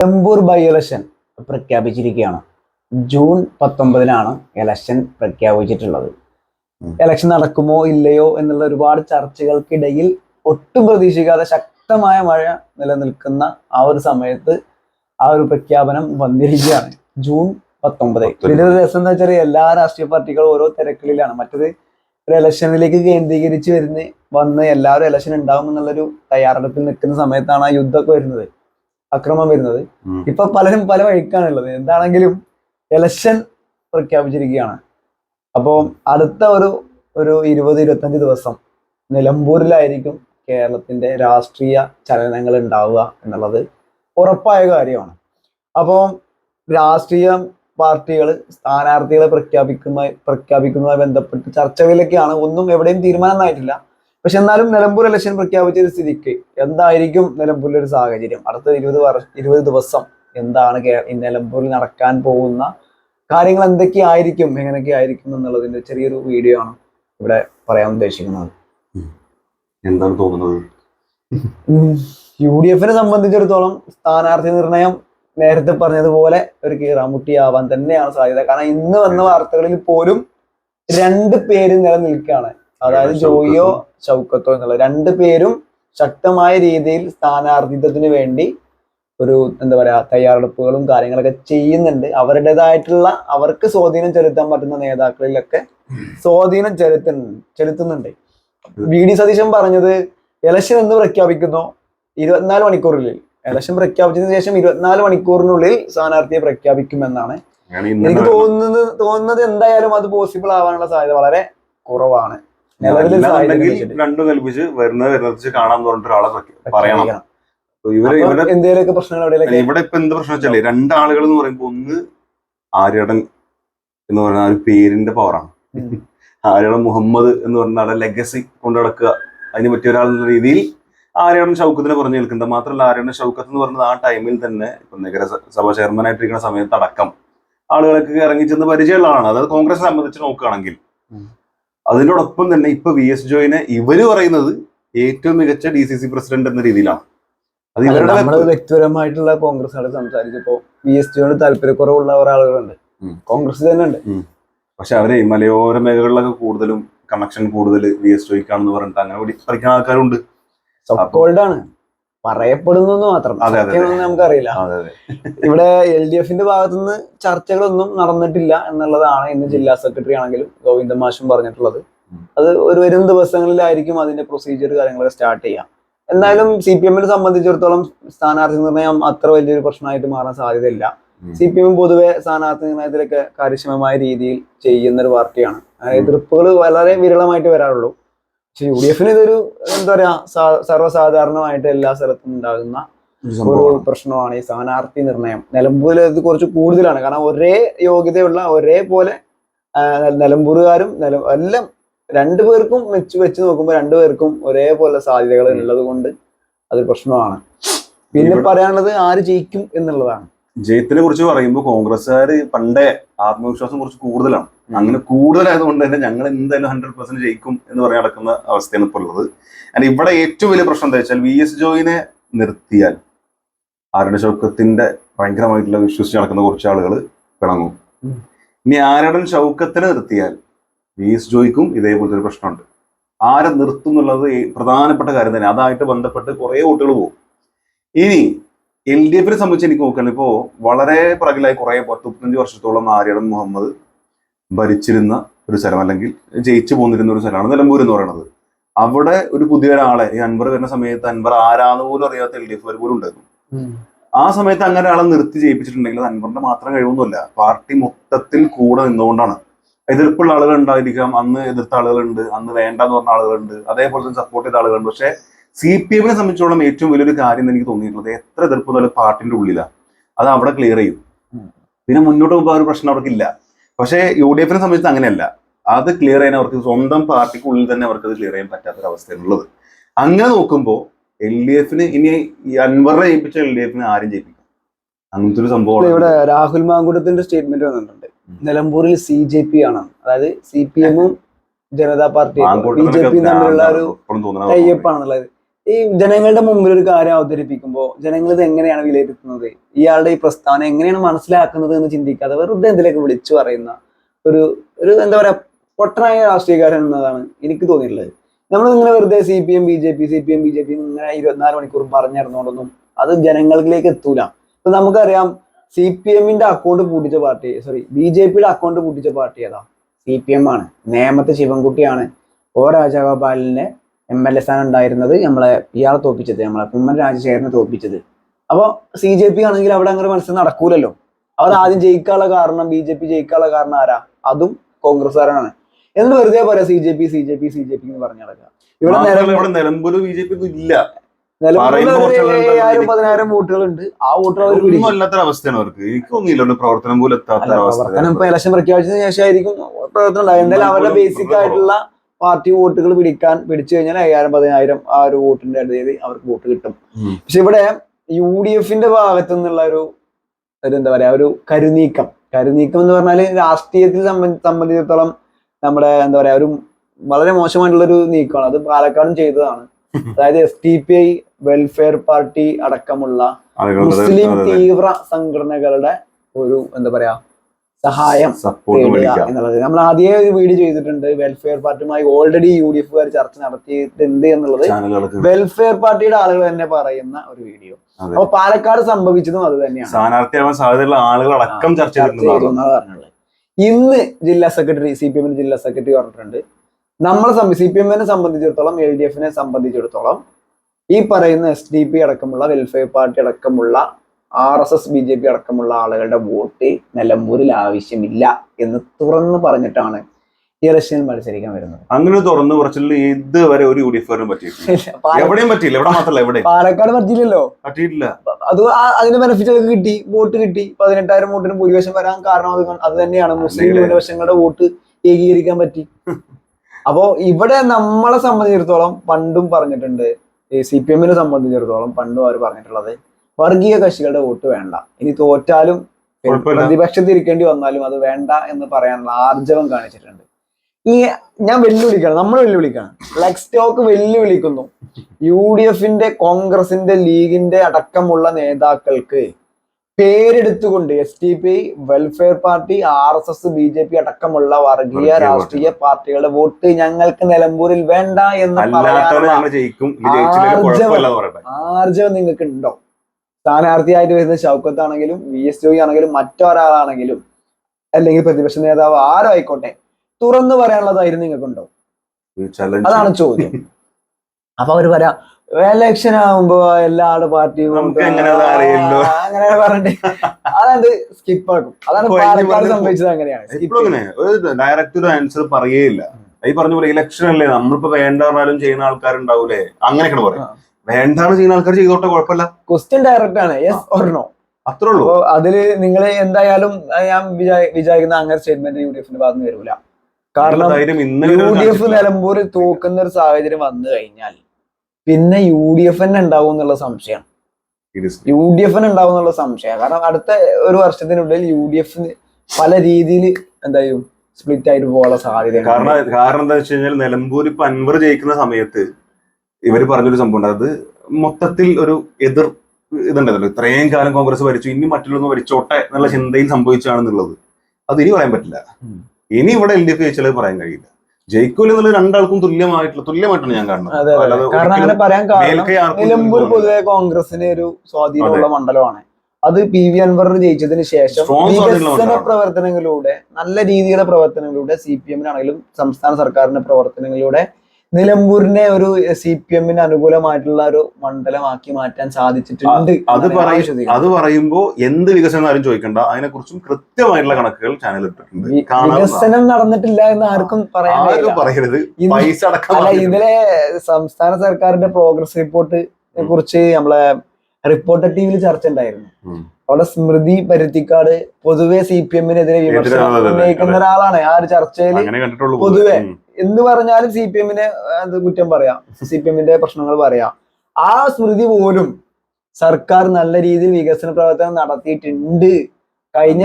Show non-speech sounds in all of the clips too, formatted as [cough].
Nilambur by election പ്രഖ്യാപിച്ചിരിക്കുകയാണ്. June പത്തൊമ്പതിനാണ് election പ്രഖ്യാപിച്ചിട്ടുള്ളത്. ഇലക്ഷൻ നടക്കുമോ ഇല്ലയോ എന്നുള്ള ഒരുപാട് ചർച്ചകൾക്കിടയിൽ ഒട്ടും പ്രതീക്ഷിക്കാതെ ശക്തമായ മഴ നിലനിൽക്കുന്ന ആ ഒരു സമയത്ത് ആ ഒരു പ്രഖ്യാപനം വന്നിരിക്കുകയാണ്. ജൂൺ പത്തൊമ്പത്. ഇതിലൊരു രസം എന്താ വെച്ചാൽ എല്ലാ രാഷ്ട്രീയ പാർട്ടികളും ഓരോ തിരക്കുകളിലാണ് മറ്റത് ഒരു ഇലക്ഷനിലേക്ക് കേന്ദ്രീകരിച്ച് വരുന്ന വന്ന് എല്ലാവരും ഇലക്ഷൻ ഉണ്ടാവും എന്നുള്ളൊരു തയ്യാറെടുപ്പിൽ നിൽക്കുന്ന സമയത്താണ് ആ യുദ്ധമൊക്കെ വരുന്നത്. അക്രമം വരുന്നത്. ഇപ്പൊ പലരും പല വഴിക്കാണുള്ളത്. എന്താണെങ്കിലും ഇലക്ഷൻ പ്രഖ്യാപിച്ചിരിക്കുകയാണ്. അപ്പോൾ അടുത്ത ഒരു ഒരു ഇരുപത് ഇരുപത്തഞ്ച് ദിവസം നിലമ്പൂരിലായിരിക്കും കേരളത്തിന്റെ രാഷ്ട്രീയ ചലനങ്ങൾ ഉണ്ടാവുക എന്നുള്ളത് ഉറപ്പായ കാര്യമാണ്. അപ്പോ രാഷ്ട്രീയ പാർട്ടികൾ സ്ഥാനാർത്ഥികളെ പ്രഖ്യാപിക്കുന്ന പ്രഖ്യാപിക്കുന്നതുമായി ബന്ധപ്പെട്ട് ചർച്ചകളിലൊക്കെയാണ്. ഒന്നും എവിടെയും തീരുമാനമായിട്ടില്ല പക്ഷെ എന്നാലും നിലമ്പൂർ ഇലക്ഷൻ പ്രഖ്യാപിച്ച ഒരു സ്ഥിതിക്ക് എന്തായിരിക്കും നിലമ്പൂരിലെ ഒരു സാഹചര്യം? അടുത്ത ഇരുപത് വർഷ ഇരുപത് ദിവസം എന്താണ് നിലമ്പൂരിൽ നടക്കാൻ പോകുന്ന കാര്യങ്ങൾ എന്തൊക്കെയായിരിക്കും എങ്ങനെയൊക്കെ ആയിരിക്കും എന്നുള്ളതിന്റെ ചെറിയൊരു വീഡിയോ ആണ് ഇവിടെ പറയാൻ ഉദ്ദേശിക്കുന്നത്. എന്താണ് തോന്നുന്നത്? യു ഡി എഫിനെ സംബന്ധിച്ചിടത്തോളം സ്ഥാനാർത്ഥി നിർണയം നേരത്തെ പറഞ്ഞതുപോലെ ഒരു കീറാമുട്ടി ആവാൻ തന്നെയാണ് സാധ്യത. കാരണം ഇന്ന് വന്ന വാർത്തകളിൽ പോലും രണ്ട് പേര് നിലനിൽക്കുകയാണ്. അതായത് ജോയിയോ ഷൗക്കത്തോ എന്നുള്ള രണ്ട് പേരും ശക്തമായ രീതിയിൽ സ്ഥാനാർത്ഥിത്വത്തിന് വേണ്ടി ഒരു എന്താ പറയാ തയ്യാറെടുപ്പുകളും കാര്യങ്ങളൊക്കെ ചെയ്യുന്നുണ്ട്. അവരുടേതായിട്ടുള്ള അവർക്ക് സ്വാധീനം ചെലുത്താൻ പറ്റുന്ന നേതാക്കളിലൊക്കെ സ്വാധീനം ചെലുത്തു ചെലുത്തുന്നുണ്ട്. വി ഡി സതീശൻ പറഞ്ഞത് ഇലക്ഷൻ എന്ന് പ്രഖ്യാപിക്കുന്നു ഇരുപത്തിനാല് മണിക്കൂറിൽ ഇലക്ഷൻ പ്രഖ്യാപിച്ചതിന് ശേഷം ഇരുപത്തിനാല് മണിക്കൂറിനുള്ളിൽ സ്ഥാനാർത്ഥിയെ പ്രഖ്യാപിക്കുമെന്നാണ്. എനിക്ക് തോന്നുന്നത് തോന്നുന്നത് എന്തായാലും അത് പോസിബിൾ ആവാനുള്ള സാധ്യത വളരെ കുറവാണ്. രണ്ടും കൽപ്പിച്ച് വരുന്നത് വരുന്നത് വെച്ച് കാണാൻ പറഞ്ഞിട്ട് ഒരാളെ പറയണം പ്രഖ്യാപിക്കണം. അപ്പൊ ഇവർ അപ്പൊ ഇവരെ എന്തെങ്കിലുമൊക്കെ പ്രശ്നങ്ങൾ ഇവിടെ ഇപ്പൊ എന്ത് പ്രശ്നം വെച്ചാൽ രണ്ടാളുകൾ എന്ന് പറയുമ്പോ ഒന്ന് ആര്യടൻ എന്ന് പറഞ്ഞ ഒരു പേരിന്റെ പവറാണ് ആര്യടൻ മുഹമ്മദ് എന്ന് പറഞ്ഞ ആളെ ലെഗസി കൊണ്ടു നടക്കുക. അതിന് പറ്റിയ ഒരാൾ എന്ന രീതിയിൽ ആര്യടൻ ഷൗക്കത്തിനെ പറഞ്ഞു നിൽക്കുന്നത് മാത്രമല്ല ആര്യടൻ ഷൗക്കത്ത് എന്ന് പറഞ്ഞത് ആ ടൈമിൽ തന്നെ ഇപ്പൊ നഗരസഭ ചെയർമാൻ ആയിട്ടിരിക്കുന്ന സമയത്ത് അടക്കം ആളുകളൊക്കെ ഇറങ്ങി ചെന്ന് പരിചയമുള്ള ആളാണ് അതായത് കോൺഗ്രസിനെ സംബന്ധിച്ച് നോക്കുകയാണെങ്കിൽ. അതിനോടൊപ്പം തന്നെ ഇപ്പൊ വി എസ് ജോയിനെ ഇവർ പറയുന്നത് ഏറ്റവും മികച്ച ഡി സി സി പ്രസിഡന്റ് എന്ന രീതിയിലാണ്. അത് ഇവരുടെ നമ്മൾ വ്യക്തിപരമായിട്ടുള്ള കോൺഗ്രസ് സംസാരിച്ചപ്പോ വി എസ് ടിയോട് താല്പര്യക്കുറവുള്ള ഒരാളുകളുണ്ട്. കോൺഗ്രസ് തന്നെ ഉണ്ട്. പക്ഷെ അവരെ മലയോര മേഖലകളിലൊക്കെ കൂടുതലും കണക്ഷൻ കൂടുതൽ വി എസ് ജോയിക്കാണെന്ന് പറഞ്ഞിട്ട് അങ്ങനെ കൂടി പഠിക്കുന്ന ആൾക്കാരുണ്ട്. സബ്കോൾഡ് ആണ്. പറയപ്പെടുന്നു മാത്രം. നമുക്കറിയില്ല. ഇവിടെ എൽ ഡി എഫിന്റെ ഭാഗത്തുനിന്ന് ചർച്ചകളൊന്നും നടന്നിട്ടില്ല എന്നുള്ളതാണ് ഇന്ന് ജില്ലാ സെക്രട്ടറി ആണെങ്കിലും ഗോവിന്ദ മാഷും പറഞ്ഞിട്ടുള്ളത്. അത് ഒരു വരും ദിവസങ്ങളിലായിരിക്കും അതിന്റെ പ്രൊസീജിയർ കാര്യങ്ങളൊക്കെ സ്റ്റാർട്ട് ചെയ്യാം എന്തായാലും സി പി എമ്മിനെ സംബന്ധിച്ചിടത്തോളം സ്ഥാനാർത്ഥി നിർണയം അത്ര വലിയൊരു പ്രശ്നമായിട്ട് മാറാൻ സാധ്യതയില്ല. സി പി എം പൊതുവെ സ്ഥാനാർത്ഥി നിർണയത്തിലൊക്കെ കാര്യക്ഷമമായ രീതിയിൽ ചെയ്യുന്ന ഒരു പാർട്ടിയാണ്. എതിർപ്പുകൾ വളരെ വിരളമായിട്ട് വരാറുള്ളൂ. പക്ഷെ യു ഡി എഫിന് ഇതൊരു എന്താ പറയാ സർവസാധാരണമായിട്ട് എല്ലാ സ്ഥലത്തും ഉണ്ടാകുന്ന ഒരു പ്രശ്നമാണ് ഈ സ്ഥാനാർത്ഥി നിർണയം. നിലമ്പൂരിൽ ഇത് കുറച്ച് കൂടുതലാണ്. കാരണം ഒരേ യോഗ്യതയുള്ള ഒരേപോലെ പോലെ നിലമ്പൂരുകാരും നില എല്ലാം രണ്ടു പേർക്കും വെച്ച് വെച്ച് നോക്കുമ്പോൾ രണ്ടു പേർക്കും ഒരേപോലെ സാധ്യതകൾ ഉള്ളത് കൊണ്ട് അതൊരു പ്രശ്നമാണ്. പിന്നെ പറയാനുള്ളത് ആര് ജയിക്കും എന്നുള്ളതാണ്. ജയത്തിനെ കുറിച്ച് പറയുമ്പോൾ കോൺഗ്രസ്സുകാർ പണ്ടേ ആത്മവിശ്വാസം കുറച്ച് കൂടുതലാണ്. അങ്ങനെ കൂടുതലായതുകൊണ്ട് തന്നെ ഞങ്ങൾ എന്തായാലും ഹൺഡ്രഡ് പെർസെന്റ് ജയിക്കും എന്ന് പറയാൻ നടക്കുന്ന അവസ്ഥയാണ് ഇപ്പോൾ ഉള്ളത്. ആൻഡ് ഇവിടെ ഏറ്റവും വലിയ പ്രശ്നം എന്താ വെച്ചാൽ വി എസ് ജോയിനെ നിർത്തിയാൽ ആരുടെ ഷൗക്കത്തിന്റെ ഭയങ്കരമായിട്ടുള്ള വിശ്വസിച്ച് നടക്കുന്ന കുറച്ച് ആളുകൾ പിണങ്ങും. ഇനി ആരുടെ ഷൗക്കത്തിനെ നിർത്തിയാൽ വി എസ് ജോയിക്കും ഇതേപോലത്തെ ഒരു പ്രശ്നമുണ്ട്. ആരെ നിർത്തും എന്നുള്ളത് പ്രധാനപ്പെട്ട കാര്യം തന്നെ. അതായിട്ട് ബന്ധപ്പെട്ട് കുറേ വോട്ടുകൾ പോകും. ഇനി എൽ ഡി എഫിനെ സംബന്ധിച്ച് എനിക്ക് നോക്കുകയാണ് ഇപ്പോൾ വളരെ പുറകിലായി കുറെ പത്ത് മുപ്പത്തഞ്ച് വർഷത്തോളം ആര്യടൻ മുഹമ്മദ് ഭരിച്ചിരുന്ന ഒരു സ്ഥലം അല്ലെങ്കിൽ ജയിച്ചു പോന്നിരുന്ന ഒരു സ്ഥലമാണ് നിലമ്പൂർ എന്ന് പറയുന്നത്. അവിടെ ഒരു പുതിയ ഒരാളെ ഈ അൻവർ വരുന്ന സമയത്ത് അൻവർ ആരാന്ന് പോലും അറിയാത്ത എൽ ഡി എഫ് പോലും ഉണ്ടായിരുന്നു. ആ സമയത്ത് അങ്ങനെ ആളെ നിർത്തി ജയിപ്പിച്ചിട്ടുണ്ടെങ്കിൽ അത് അൻവറിന്റെ മാത്രം കഴിവൊന്നുമില്ല പാർട്ടി മൊത്തത്തിൽ കൂടെ നിന്നുകൊണ്ടാണ്. എതിർപ്പുള്ള ആളുകൾ ഉണ്ടായിരിക്കാം അന്ന് എതിർത്ത ആളുകളുണ്ട് അന്ന് വേണ്ടെന്ന് പറഞ്ഞ ആളുകളുണ്ട് അതേപോലെ തന്നെ സപ്പോർട്ട് ചെയ്ത ആളുകളുണ്ട്. പക്ഷെ സി പി എമ്മിനെ സംബന്ധിച്ചോളം ഏറ്റവും വലിയൊരു കാര്യം എന്ന് എനിക്ക് തോന്നിയിട്ടുള്ളത് എത്ര എതിർപ്പ് നല്ല പാർട്ടിന്റെ ഉള്ളിലാണ് അത് അവിടെ ക്ലിയർ ചെയ്യും പിന്നെ മുന്നോട്ട് പോകുമ്പോൾ ആ ഒരു പ്രശ്നം അവർക്കില്ല പക്ഷേ യു ഡി എഫിനെ സംബന്ധിച്ച് അങ്ങനെയല്ല. അത് ക്ലിയർ ചെയ്യാൻ അവർക്ക് സ്വന്തം പാർട്ടിക്കുള്ളിൽ തന്നെ അവർക്ക് അത് ക്ലിയർ ചെയ്യാൻ പറ്റാത്തൊരവസ്ഥയാണുള്ളത്. അങ്ങനെ നോക്കുമ്പോൾ എൽ ഡി എഫിന് ഇനി അൻവറിനെ ജയിപ്പിച്ച എൽ ഡി എഫിന് ആരും ജയിപ്പിക്കും അങ്ങനത്തെ ഒരു സംഭവം ഇവിടെ രാഹുൽ മാങ്കുടത്തിന്റെ സ്റ്റേറ്റ്മെന്റ് വന്നിട്ടുണ്ട്. നിലമ്പൂരിൽ സി ജെ പി ആണ്. അതായത് സി പി എമ്മും ജനതാ പാർട്ടിയും ബി ജെ പിയും തമ്മിലുള്ള ഒരു ടൈപ്പ് ഈ ജനങ്ങളുടെ മുമ്പിൽ ഒരു കാര്യം അവതരിപ്പിക്കുമ്പോൾ ജനങ്ങൾ ഇത് എങ്ങനെയാണ് വിലയിരുത്തുന്നത്? ഇയാളുടെ ഈ പ്രസ്താവന എങ്ങനെയാണ് മനസ്സിലാക്കുന്നത് എന്ന് ചിന്തിക്കാതെ വെറുതെ എന്തിലേക്ക് വിളിച്ചു പറയുന്ന ഒരു ഒരു എന്താ പറയാ പൊട്ടനായ രാഷ്ട്രീയക്കാരൻ എന്നതാണ് എനിക്ക് തോന്നിയിട്ടുള്ളത്. നമ്മൾ ഇങ്ങനെ വെറുതെ C P M B J P C P M B J P ഇങ്ങനെ ഇരുപത്തിനാല് മണിക്കൂർ പറഞ്ഞിരുന്നോണ്ടൊന്നും അത് ജനങ്ങളിലേക്ക് എത്തൂല. ഇപ്പൊ നമുക്കറിയാം സി പി എമ്മിന്റെ അക്കൗണ്ട് പൂട്ടിച്ച പാർട്ടി സോറി ബി ജെ പിയുടെ അക്കൗണ്ട് പൂട്ടിച്ച പാർട്ടി ഏതാ? സി പി എം ആണ്. നേമത്തെ ശിവൻകുട്ടിയാണ്. ഓ രാജഗോപാലിനെ എം എൽ എ സ്ഥാനം ഉണ്ടായിരുന്നത് നമ്മളെ ഇയാളെ തോപ്പിച്ചത് നമ്മളെ കുമ്മൻ രാജശേഖരനെ തോപ്പിച്ചത് അപ്പോൾ സി ജെ പി ആണെങ്കിൽ അവിടെ അങ്ങനെ മനസ്സിൽ നടക്കൂലല്ലോ. അവർ ആദ്യം ജയിക്കാനുള്ള കാരണം ബി ജെ പി ജയിക്കാനുള്ള കാരണം ആരാ? അതും കോൺഗ്രസ്സുകാരാണ്. എന്നിട്ട് വെറുതെ പറയാം C J P C J P C J P എന്ന് പറഞ്ഞു നടക്കുക. ഇവിടെ നിലമ്പൂർ ബി ജെ പി ഇല്ല. ഏഴായിരം പതിനായിരം വോട്ടുകളുണ്ട്. ആ വോട്ടുകൾ അവസ്ഥയാണ് അവർക്ക്. എനിക്ക് തോന്നിയില്ല ഒരു പ്രവർത്തനം പോലും എത്താത്ത പ്രവർത്തനം ഇപ്പൊ ഇലക്ഷൻ പ്രഖ്യാപിച്ചതിന് ശേഷമായിരിക്കും പ്രവർത്തനം ഉണ്ടായത്. എന്തായാലും അവരുടെ ബേസിക് ആയിട്ടുള്ള പാർട്ടി വോട്ടുകൾ പിടിക്കാൻ പിടിച്ചു കഴിഞ്ഞാൽ അയ്യായിരം പതിനായിരം ആ ഒരു വോട്ടിന്റെ ഇടയിൽ അവർക്ക് വോട്ട് കിട്ടും. പക്ഷെ ഇവിടെ യു ഡി എഫിന്റെ ഭാഗത്തു നിന്നുള്ള ഒരു എന്താ പറയാ ഒരു കരുനീക്കം. കരുനീക്കം എന്ന് പറഞ്ഞാൽ രാഷ്ട്രീയത്തിൽ സംബന്ധി സംബന്ധിച്ചിടത്തോളം നമ്മുടെ എന്താ പറയാ ഒരു വളരെ മോശമായിട്ടുള്ള ഒരു നീക്കമാണ്. അത് പാലക്കാടും ചെയ്തതാണ്. [laughs] അതായത് S T P I welfare party അടക്കമുള്ള മുസ്ലിം തീവ്ര സംഘടനകളുടെ ഒരു എന്താ പറയാ സഹായം എന്നുള്ളത്. നമ്മൾ ആദ്യമേ ഒരു വീഡിയോ ചെയ്തിട്ടുണ്ട് വെൽഫെയർ പാർട്ടിയുമായി ഓൾറെഡി യു ഡി എഫുകാർ ചർച്ച നടത്തിയിട്ടുണ്ട് എന്നുള്ളത്. വെൽഫെയർ പാർട്ടിയുടെ ആളുകൾ തന്നെ പറയുന്ന ഒരു വീഡിയോ. അപ്പൊ പാലക്കാട് സംഭവിച്ചതും അത് തന്നെയാണ്. സ്ഥാനാർത്ഥിയാവാൻ സാധ്യതയുള്ള ആളുകൾ അടക്കം ചർച്ച പറഞ്ഞുള്ളത്. ഇന്ന് ജില്ലാ സെക്രട്ടറി സി പി എമ്മിന്റെ ജില്ലാ സെക്രട്ടറി പറഞ്ഞിട്ടുണ്ട്. നമ്മളെ സി പി എമ്മിനെ സംബന്ധിച്ചിടത്തോളം എൽ ഡി എഫിനെ സംബന്ധിച്ചിടത്തോളം ഈ പറയുന്ന എസ് ഡി പി അടക്കമുള്ള വെൽഫെയർ പാർട്ടി അടക്കമുള്ള R S S B J P അടക്കമുള്ള ആളുകളുടെ വോട്ട് നിലമ്പൂരിൽ ആവശ്യമില്ല എന്ന് തുറന്നു പറഞ്ഞിട്ടാണ് ഈ ഇലക്ഷനിൽ മത്സരിക്കാൻ വരുന്നത്. അങ്ങനെ തുറന്നു കുറച്ചിൽ ഇതുവരെ ഒരു യു ഡി എഫ് പറ്റിയിട്ടില്ല എവിടെയും പറ്റിയില്ല ഇവിടെ മാത്രമല്ല എവിടെ പാലക്കാട് പറ്റിയില്ലല്ലോ. പറ്റിയിട്ടില്ല. അത് അതിന് ബെനിഫിറ്റ് കിട്ടി വോട്ട് കിട്ടി. പതിനെട്ടായിരം വോട്ടിന് ഭൂരിപക്ഷം വരാൻ കാരണം അത് അത് തന്നെയാണ്. മുസ്ലിം ന്യൂനപക്ഷങ്ങളുടെ വോട്ട് ഏകീകരിക്കാൻ പറ്റി. അപ്പോ ഇവിടെ നമ്മളെ സംബന്ധിച്ചിടത്തോളം പണ്ടും പറഞ്ഞിട്ടുണ്ട് സി പി എമ്മിനെ സംബന്ധിച്ചിടത്തോളം പണ്ടും അവർ പറഞ്ഞിട്ടുള്ളത് വർഗീയ കക്ഷികളുടെ വോട്ട് വേണ്ട. ഇനി തോറ്റാലും പ്രതിപക്ഷത്തിൽ പ്രതിപക്ഷത്തിരിക്കേണ്ടി വന്നാലും അത് വേണ്ട എന്ന് പറയാനുള്ള ആർജവം കാണിച്ചിട്ടുണ്ട്. ഈ ഞാൻ വെല്ലുവിളിക്കണം. നമ്മൾ വെല്ലുവിളിക്കണം. ലെഗ് ടോക്ക് വെല്ലുവിളിക്കുന്നു. യു ഡി എഫിന്റെ കോൺഗ്രസിന്റെ ലീഗിന്റെ അടക്കമുള്ള നേതാക്കൾക്ക് പേരെടുത്തുകൊണ്ട് S T P welfare party R S S B J P അടക്കമുള്ള വർഗീയ രാഷ്ട്രീയ പാർട്ടികളുടെ വോട്ട് ഞങ്ങൾക്ക് നിലമ്പൂരിൽ വേണ്ട എന്ന് പറയാനുള്ള ആർജവം നിങ്ങൾക്ക് ഉണ്ടോ സ്ഥാനാർത്ഥിയായിട്ട് വരുന്ന ഷൗക്കത്ത് ആണെങ്കിലും വി എസ് ജോയി ആണെങ്കിലും മറ്റൊരാളാണെങ്കിലും അല്ലെങ്കിൽ പ്രതിപക്ഷ നേതാവ് ആരോ ആയിക്കോട്ടെ തുറന്നു പറയാനുള്ളതായിരുന്നു നിങ്ങൾക്കുണ്ടോ? അതാണ് ചോദ്യം. [laughs] അപ്പൊ അവർ പറയാ എലക്ഷൻ ആവുമ്പോ എല്ലാ പാർട്ടിയും നമുക്ക് എങ്ങനെ അത് അങ്ങനെ പറഞ്ഞിട്ട്. അതായത് സ്കിപ്പ് ആക്കും. അതാണ് പാലക്കാട് സംഭവിച്ചത് അങ്ങനെയാണ്. ഡയറക്റ്റ് ഒരു ആൻസർ പറയേയില്ല. ഈ പറഞ്ഞ പോലെ ഇലക്ഷൻ അല്ലേ? നമ്മളിപ്പോ വേണ്ട പറഞ്ഞാലും ചെയ്യുന്ന ആൾക്കാരുണ്ടാവൂലേ? അങ്ങനെയൊക്കെ പറയും. ആ. വേണ്ടാന്ന് ചെയ്യുന്ന ആൾക്കാർ ചെയ്തോട്ടെ കുഴപ്പമില്ല. ക്വസ്റ്റ്യൻ ഡയറക്റ്റ് ആണ്. യെസ് ഓർ നോ അത്രേ ഉള്ളൂ. അതിൽ നിങ്ങൾ എന്തായാലും ഞാൻ വിചാ- വിചാരിക്കുന്ന അങ്ങനെ സ്റ്റേറ്റ്മെന്റ് യു ഡി എഫിന്റെ ഭാഗത്ത് വരൂല കാരണം യു ഡി എഫ് നിലമ്പൂർ തോക്കുന്ന ഒരു സാഹചര്യം വന്നു കഴിഞ്ഞാൽ പിന്നെ യു ഡി എഫ് തന്നെ ഉണ്ടാവും എന്നുള്ള സംശയം. യു ഡി എഫിന് ഉണ്ടാവും എന്നുള്ള സംശയം. കാരണം അടുത്ത ഒരു വർഷത്തിനുള്ളിൽ യു ഡി എഫിന് പല രീതിയിൽ എന്തായാലും സ്പ്ലിറ്റ് ആയിട്ട് പോകാനുള്ള സാധ്യത കാരണം കാരണം എന്താ വെച്ച് കഴിഞ്ഞാൽ നിലമ്പൂർ ഇപ്പൊ അൻവർ ജയിക്കുന്ന സമയത്ത് ഇവർ പറഞ്ഞൊരു സംഭവം ഉണ്ട് അത് മൊത്തത്തിൽ ഒരു എതിർ ഇതുണ്ടല്ലോ. ഇത്രയും കാലം കോൺഗ്രസ് ഭരിച്ചു ഇനി മറ്റുള്ളൊന്ന് ഭരിച്ചോട്ടെ എന്നുള്ള ചിന്തയിൽ സംഭവിച്ചാണെന്നുള്ളത് അത് ഇനി പറയാൻ പറ്റില്ല. ഇനി ഇവിടെ എൽ ഡി എഫ് ജയിച്ചാൽ പറയാൻ കഴിയില്ല. ജയിക്കൂല എന്നുള്ള രണ്ടാൾക്കും തുല്യമായിട്ടുള്ള തുല്യമായിട്ടാണ് ഞാൻ കാണുന്നത്. നിലമ്പൂർ. പൊതുവെ കോൺഗ്രസിന് ഒരു സ്വാധീനമുള്ള മണ്ഡലമാണ്. അത് പി വി അൻവർ ജയിച്ചതിന് ശേഷം വികസന പ്രവർത്തനങ്ങളിലൂടെ നല്ല രീതിയിലുള്ള പ്രവർത്തനങ്ങളിലൂടെ സി പി എമ്മിനാണെങ്കിലും സംസ്ഥാന സർക്കാരിന്റെ പ്രവർത്തനങ്ങളിലൂടെ നിലമ്പൂരിനെ ഒരു സി പി എമ്മിന് അനുകൂലമായിട്ടുള്ള ഒരു മണ്ഡലമാക്കി മാറ്റാൻ സാധിച്ചിട്ടുണ്ട് അത് പറയും അത് പറയുമ്പോ എന്ത് വികസനം ആരും ചോദിക്കണ്ട. അതിനെക്കുറിച്ചും കൃത്യമായിട്ടുള്ള കണക്കുകൾ ചാനൽ ഇട്ടിട്ടുണ്ട്. വികസനം നടന്നിട്ടില്ല എന്ന് ആർക്കും പറയാൻ പറയരുത്. പൈസ അടക്കം അല്ല ഇതിലെ സംസ്ഥാന സർക്കാരിന്റെ പ്രോഗ്രസ് റിപ്പോർട്ട് കുറിച്ച് നമ്മളെ റിപ്പോർട്ടർ ടിവിയിൽ ചർച്ച ഉണ്ടായിരുന്നു. അവിടെ സ്മൃതി പരുത്തിക്കാട് പൊതുവെ സി പി എമ്മിനെതിരെ വിമർശനം ഉന്നയിക്കുന്ന ഒരാളാണ്. ആ ഒരു ചർച്ചയിൽ പൊതുവെ. എന്ത് പറഞ്ഞാലും സി പി എമ്മിനെ അത് കുറ്റം പറയാം. സി പി എമ്മിന്റെ പ്രശ്നങ്ങൾ പറയാം. ആ സ്മൃതി പോലും സർക്കാർ നല്ല രീതിയിൽ വികസന പ്രവർത്തനം നടത്തിയിട്ടുണ്ട്. കഴിഞ്ഞ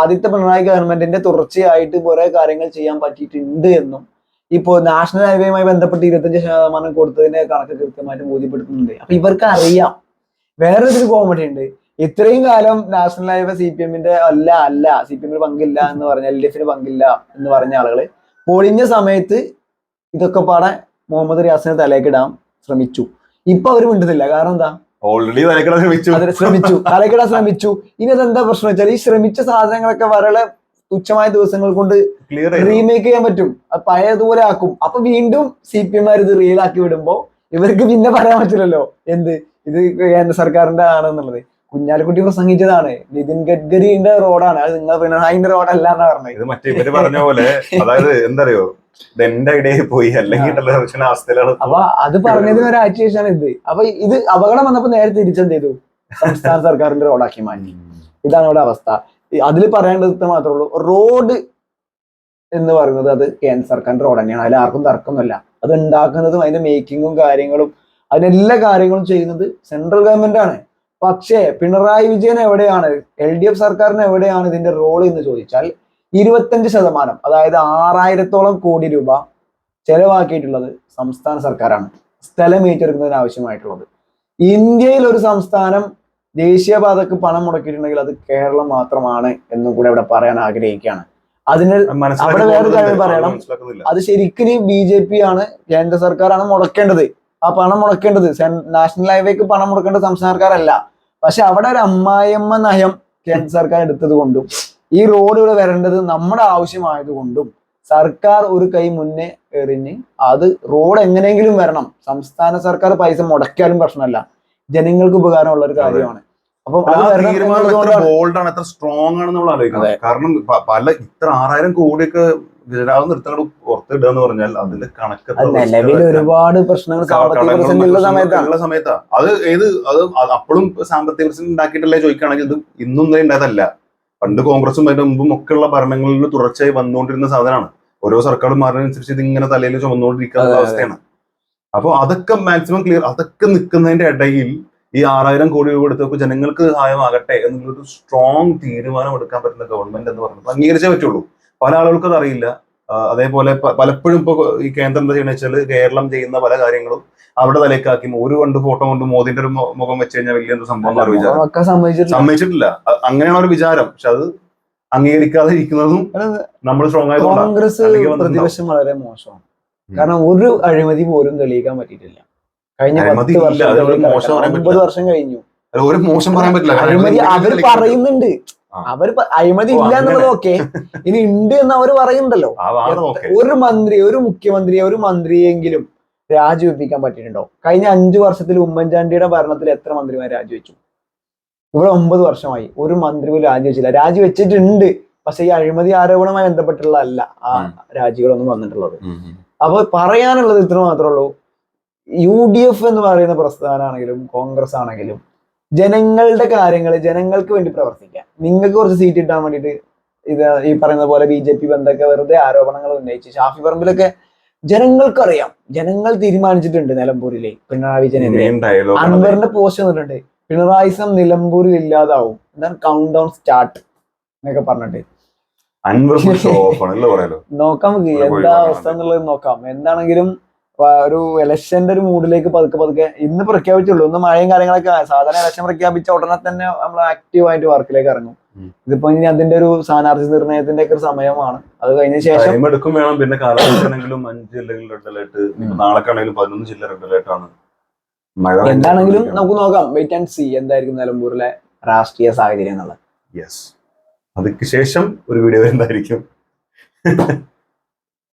ആദ്യത്തെ പിണറായി ഗവൺമെന്റിന്റെ തുടർച്ചയായിട്ട് കുറെ കാര്യങ്ങൾ ചെയ്യാൻ പറ്റിയിട്ടുണ്ട് എന്നും. ഇപ്പോ നാഷണൽ ഹൈവേയുമായി ബന്ധപ്പെട്ട് ഇരുപത്തഞ്ച് ശതമാനം കൊടുത്തതിന്റെ കണക്ക് കൃത്യമായിട്ട് ബോധ്യപ്പെടുത്തുന്നുണ്ട്. അപ്പൊ ഇവർക്ക് അറിയാം വേറെ ഒരു കോമഡി ഉണ്ട്. ഇത്രയും കാലം നാഷണൽ ഹൈവേ സി പി എമ്മിന്റെ അല്ല അല്ല. സി പി എമ്മിന് പങ്കില്ല എന്ന് പറഞ്ഞ എൽ ഡി എഫിന് പങ്കില്ല എന്ന് പറഞ്ഞ ആളുകൾ പൊളിഞ്ഞ സമയത്ത് ഇതൊക്കെ പാടെ മുഹമ്മദ് റിയാസിനെ തലേക്കിടാൻ ശ്രമിച്ചു. ഇപ്പൊ അവർ മിണ്ടുന്നില്ല. കാരണം എന്താ? ഓൾറെഡി തലക്കിടാൻ ശ്രമിച്ചു. ശ്രമിച്ചു. തലക്കിടാൻ ശ്രമിച്ചു. ഇനി അതെന്താ പ്രശ്നം വെച്ചാൽ ഈ ശ്രമിച്ച സാധനങ്ങളൊക്കെ വളരെ തുച്ഛമായ ദിവസങ്ങൾ കൊണ്ട് ക്ലിയർ റീമേക്ക് ചെയ്യാൻ പറ്റും. അത് പഴയതുപോലെ ആക്കും. അപ്പൊ വീണ്ടും സി പി എമാർ ഇത് റീലാക്കി വിടുമ്പോ ഇവർക്ക് പിന്നെ പറയാൻ പറ്റില്ലല്ലോ. എന്ത്? ഇത് കേന്ദ്ര സർക്കാരിന്റെ ആണെന്നുള്ളത്. കുഞ്ഞാലിക്കുട്ടി പ്രസംഗിച്ചതാണ്. നിതിൻ ഗഡ്കരിന്റെ റോഡാണ്. അത് നിങ്ങൾ പിണറായിന്റെ റോഡല്ല എന്നാ പറഞ്ഞത്. ഇത് മറ്റേ ഇവർ പറഞ്ഞ പോലെ അതായത് എന്തറിയോ എന്റെ ഐഡിയ പോയി അല്ലെങ്കിൽ അവസ്ഥയിലാണ്. അപ്പൊ അത് പറഞ്ഞതിന് ഒരാഴ്ച ശേഷമാണ് ഇത്. അപ്പൊ ഇത് അപകടം വന്നപ്പോ നേരെ തിരിച്ചെന്ത് ചെയ്തു സംസ്ഥാന സർക്കാരിന്റെ റോഡാക്കി മാറ്റി. ഇതാണ് ഇവിടെ അവസ്ഥ. അതിൽ പറയേണ്ടത് മാത്രമേ ഉള്ളൂ. റോഡ് എന്ന് പറയുന്നത് അത് കേന്ദ്ര സർക്കാരിന്റെ റോഡ് തന്നെയാണ്. അതിൽ ആർക്കും തർക്കമൊന്നുമില്ല. അത് ഉണ്ടാക്കുന്നതും അതിന്റെ മേക്കിങ്ങും കാര്യങ്ങളും അതിനെല്ലാ കാര്യങ്ങളും ചെയ്യുന്നത് സെൻട്രൽ ഗവൺമെന്റ് ആണ്. പക്ഷേ പിണറായി വിജയൻ എവിടെയാണ്? എൽ ഡി എഫ് സർക്കാരിന് എവിടെയാണ് ഇതിന്റെ റോൾ എന്ന് ചോദിച്ചാൽ ഇരുപത്തഞ്ച് ശതമാനം അതായത് ആറായിരത്തോളം കോടി രൂപ ചെലവാക്കിയിട്ടുള്ളത് സംസ്ഥാന സർക്കാരാണ്. സ്ഥലം ഏറ്റെടുക്കുന്നതിന് ആവശ്യമായിട്ടുള്ളത്. ഇന്ത്യയിൽ ഒരു സംസ്ഥാനം ദേശീയപാതക്ക് പണം മുടക്കിയിട്ടുണ്ടെങ്കിൽ അത് കേരളം മാത്രമാണ് എന്നും കൂടെ ഇവിടെ പറയാൻ ആഗ്രഹിക്കുകയാണ്. അതിന് അവിടെ വേറെ കാര്യം പറയണം. അത് ശരിക്കും ബി ജെ പി ആണ് കേന്ദ്ര സർക്കാരാണ് മുടക്കേണ്ടത്. ആ പണം മുടക്കേണ്ടത്. നാഷണൽ ഹൈവേക്ക് പണം മുടക്കേണ്ടത് സംസ്ഥാന സർക്കാരല്ല പക്ഷെ അവിടെ ഒരു അമ്മായിയമ്മ നയം കേന്ദ്ര സർക്കാർ എടുത്തത് കൊണ്ടും ഈ റോഡ് ഇവിടെ വരേണ്ടത് നമ്മുടെ ആവശ്യമായതുകൊണ്ടും സർക്കാർ ഒരു കൈ മുന്നേ എറിഞ്ഞ് അത് റോഡ് എങ്ങനെയെങ്കിലും വരണം. സംസ്ഥാന സർക്കാർ പൈസ മുടക്കിയാലും പ്രശ്നമല്ല. ജനങ്ങൾക്ക് ഉപകാരമുള്ള ഒരു കാര്യമാണ്. അപ്പം തീരുമാനം എത്ര ബോൾഡ് ആണ് എത്ര സ്ട്രോങ് ആണ് നമ്മൾ അറിയിക്കുന്നത് കാരണം പല ഇത്ര ആറായിരം കോടിയൊക്കെ ഗജരാവ് നിർത്തങ്ങൾ പുറത്തിടുക എന്ന് പറഞ്ഞാൽ അതിന്റെ കണക്ക് നിലവിൽ ഒരുപാട് പ്രശ്നങ്ങൾ സാമ്പത്തിക ഉള്ള സമയത്താ. അത് ഏത് അത് അപ്പോഴും സാമ്പത്തിക പ്രശ്നം ഉണ്ടാക്കിയിട്ടല്ലേ ചോദിക്കുകയാണെങ്കിൽ ഇത് ഇന്നും ഉണ്ടായതല്ല. പണ്ട് കോൺഗ്രസും അതിന്റെ മുമ്പും ഒക്കെ ഉള്ള ഭരണങ്ങളിൽ തുടർച്ചയായി വന്നുകൊണ്ടിരുന്ന സാധനമാണ്. ഓരോ സർക്കാരും മാറുന്നതിനനുസരിച്ച് ഇത് ഇങ്ങനെ തലയിൽ ചുമന്നുകൊണ്ടിരിക്കുന്ന. അവസ്ഥയാണ് അപ്പോൾ അതൊക്കെ മാക്സിമം ക്ലിയർ അതൊക്കെ നിൽക്കുന്നതിന്റെ ഇടയിൽ ഈ ആറായിരം കോടി രൂപ കൊടുത്തപ്പോൾ ജനങ്ങൾക്ക് സഹായമാകട്ടെ എന്നുള്ളൊരു സ്ട്രോങ് തീരുമാനം എടുക്കാൻ പറ്റുന്ന ഗവൺമെന്റ് എന്ന് പറയുന്നത്. അംഗീകരിച്ചേ പറ്റുള്ളൂ. പല ആളുകൾക്കും അതറിയില്ല. അതേപോലെ പലപ്പോഴും ഇപ്പൊ ഈ കേന്ദ്രം എന്താ ചെയ്യുന്നത് വെച്ചാൽ കേരളം ചെയ്യുന്ന പല കാര്യങ്ങളും അവിടെ തലേക്കാക്കി ഒരു കണ്ട് ഫോട്ടോ കൊണ്ട് മോദിന്റെ ഒരു മുഖം വെച്ച് കഴിഞ്ഞാൽ വലിയ എന്തോ സംഭവം സമ്മതിച്ചിട്ടില്ല. അങ്ങനെയാണ് ഒരു വിചാരം. പക്ഷെ അത് അംഗീകരിക്കാതെ ഇരിക്കുന്നതും നമ്മൾ സ്ട്രോങ് ആയതുകൊണ്ടാണ്. കോൺഗ്രസ് പ്രതിപക്ഷം വളരെ മോശമാണ്. കാരണം ഒരു അഴിമതി പോലും തെളിയിക്കാൻ പറ്റിയിട്ടില്ല. കഴിഞ്ഞ പത്ത് വർഷം ഒമ്പത്. വർഷം കഴിഞ്ഞു. ഒരു മോശം പറയാൻ പറ്റില്ല. അഴിമതി അവർ പറയുന്നുണ്ട്. അവർ അഴിമതി ഇല്ല. എന്നുള്ളത് ഓക്കെ. ഇനി ഉണ്ട് എന്ന് അവർ പറയുന്നുണ്ടല്ലോ. ഒരു മന്ത്രി ഒരു മുഖ്യമന്ത്രി ഒരു മന്ത്രിയെങ്കിലും രാജിവെപ്പിക്കാൻ പറ്റിയിട്ടുണ്ടോ? കഴിഞ്ഞ അഞ്ചു വർഷത്തിൽ ഉമ്മൻചാണ്ടിയുടെ ഭരണത്തിൽ എത്ര മന്ത്രിമാർ രാജിവെച്ചു? ഇവിടെ ഒമ്പത് വർഷമായി. ഒരു മന്ത്രി പോലും രാജിവെച്ചില്ല. രാജിവെച്ചിട്ടുണ്ട്. പക്ഷെ ഈ അഴിമതി ആരോപണവുമായി ബന്ധപ്പെട്ടുള്ളതല്ല ആ. രാജികളൊന്നും വന്നിട്ടുള്ളത്. അപ്പൊ പറയാനുള്ളത് ഇത്ര മാത്രമേ ഉള്ളൂ. യു ഡി എഫ് എന്ന് പറയുന്ന പ്രസ്ഥാനമാണെങ്കിലും കോൺഗ്രസ് ആണെങ്കിലും ജനങ്ങളുടെ കാര്യങ്ങൾ ജനങ്ങൾക്ക് വേണ്ടി പ്രവർത്തിക്കാം നിങ്ങൾക്ക് കുറച്ച് സീറ്റ് കിട്ടാൻ വേണ്ടിയിട്ട് ഇത് ഈ പറയുന്ന പോലെ ബി ജെ പി ബന്ധമൊക്കെ വെറുതെ ആരോപണങ്ങൾ ഉന്നയിച്ച് ഷാഫി പറമ്പിലൊക്കെ ജനങ്ങൾക്കറിയാം. ജനങ്ങൾ തീരുമാനിച്ചിട്ടുണ്ട് നിലമ്പൂരിലെ പിണറായി വിജയനെതിരെ. അൻവറിന്റെ പോസ്റ്റ് വന്നിട്ടുണ്ട്. പിണറായിസം നിലമ്പൂരിൽ ഇല്ലാതാവും. എന്താണ് കൗണ്ട് ഡൗൺ സ്റ്റാർട്ട് എന്നൊക്കെ പറഞ്ഞിട്ട്. നോക്കാം നമുക്ക് എന്താ അവസ്ഥ എന്നുള്ളത് നോക്കാം. എന്താണെങ്കിലും ഒരു ഇലക്ഷന്റെ ഒരു മൂഡിലേക്ക് പതുക്കെ പതുക്കെ ഇന്ന് പ്രഖ്യാപിച്ചുള്ളൂ. ഇന്ന് മഴയും കാര്യങ്ങളൊക്കെ സാധാരണ ഇലക്ഷൻ പ്രഖ്യാപിച്ച ഉടനെ തന്നെ നമ്മൾ ആക്റ്റീവ് ആയിട്ട് വർക്കിലേക്ക് ഇറങ്ങും. ഇതിപ്പോ ഇനി അതിന്റെ ഒരു സ്ഥാനാർത്ഥി നിർണയത്തിന്റെ ഒക്കെ ഒരു സമയമാണ്. അത് കഴിഞ്ഞ ശേഷം എടുക്കും വേണം. പിന്നെ കാലാവസ്ഥയാണെങ്കിലും അഞ്ച് ജില്ലകളിൽ റെഡ് അലേർട്ട് നാളെക്കാണെങ്കിലും പതിനൊന്ന് ജില്ല റെഡ് അലേർട്ട് ആണ്. മഴ എന്താണെങ്കിലും നമുക്ക് നോക്കാം. വെയിറ്റ് ആൻഡ് സി എന്തായിരിക്കും നിലമ്പൂരിലെ രാഷ്ട്രീയ സാഹചര്യം എന്നുള്ളത്. യെസ് അതിക്ക് ശേഷം ഒരു വീഡിയോ എന്തായിരിക്കും [laughs]